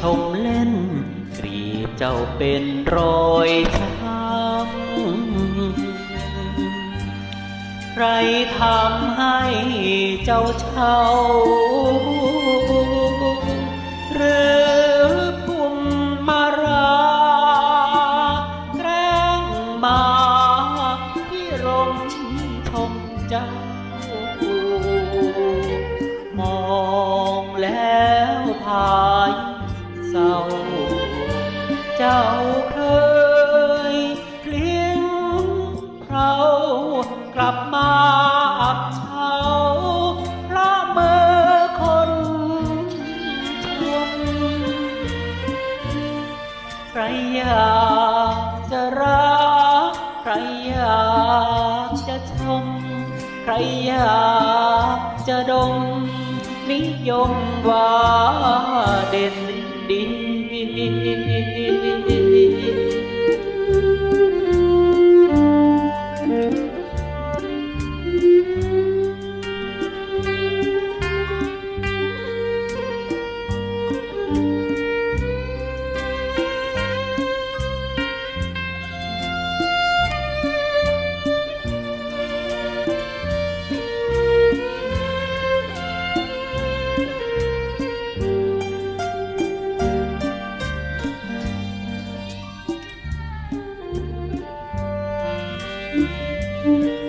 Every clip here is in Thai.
ชมเล่น กรีบเจ้าเป็นรอยช้ำใครทำให้เจ้าเช่าหรือปุ่มมาราแกล้งมาพี่รมชมเจ้า อยากจะรัก ใครอยากจะชม ใครอยากจะดม นิยมว่าเด่นดี เ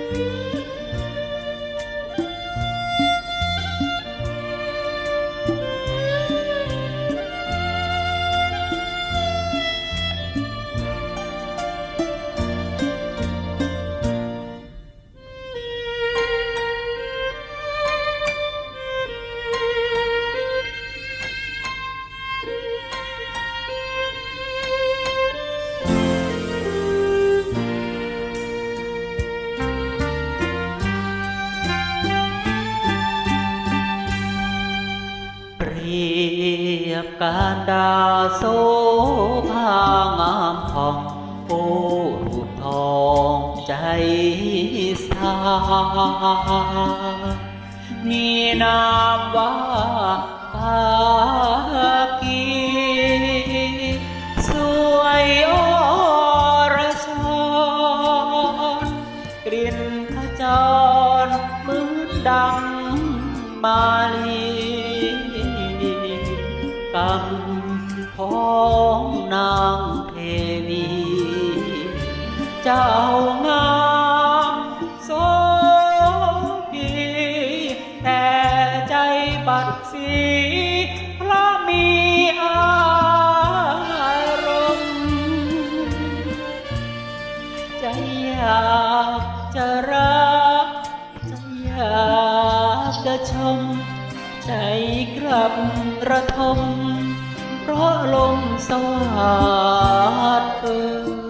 ยบการดาโซภางามผ่องโอรูปทองใจสามีนามว่าปากีสวยอรชรกลิ่นขจรเหมือนดังมาลีำของนางเทวี เจ้างามโสพีแต่ใจบัดสีพระมีอารมณ์ใจอยากจะรัก ใจกลับระทม เพราะลมสวัสดเออ